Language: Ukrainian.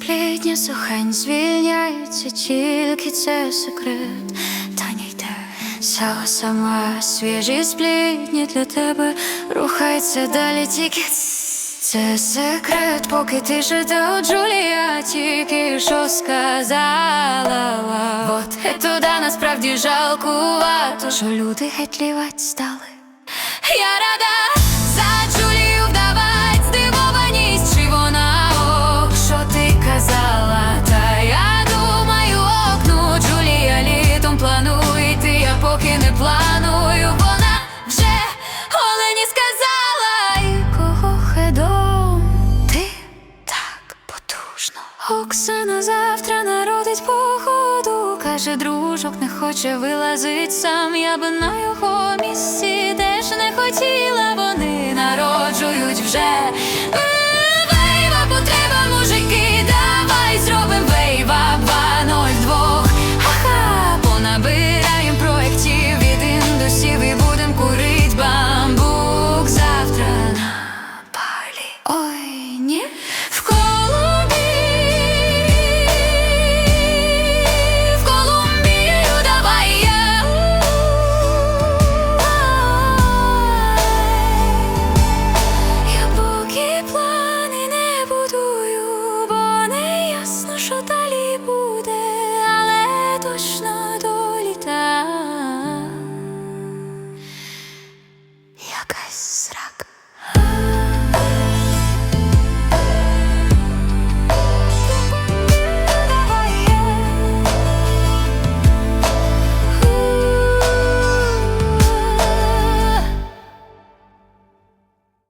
квітня сухань звільняється, тільки це секрет. Таня йде Сяла сама свіжі сплітні для тебе рухається далі тільки це секрет, поки ти жита Джулія, тільки що сказала. Вот это да, насправді жалкувато, що люди геть лівать стали. Я рада Оксана завтра народить походу. Каже, дружок не хоче вилазить сам. Я би на його місці теж не хотіла, вони народжують вже.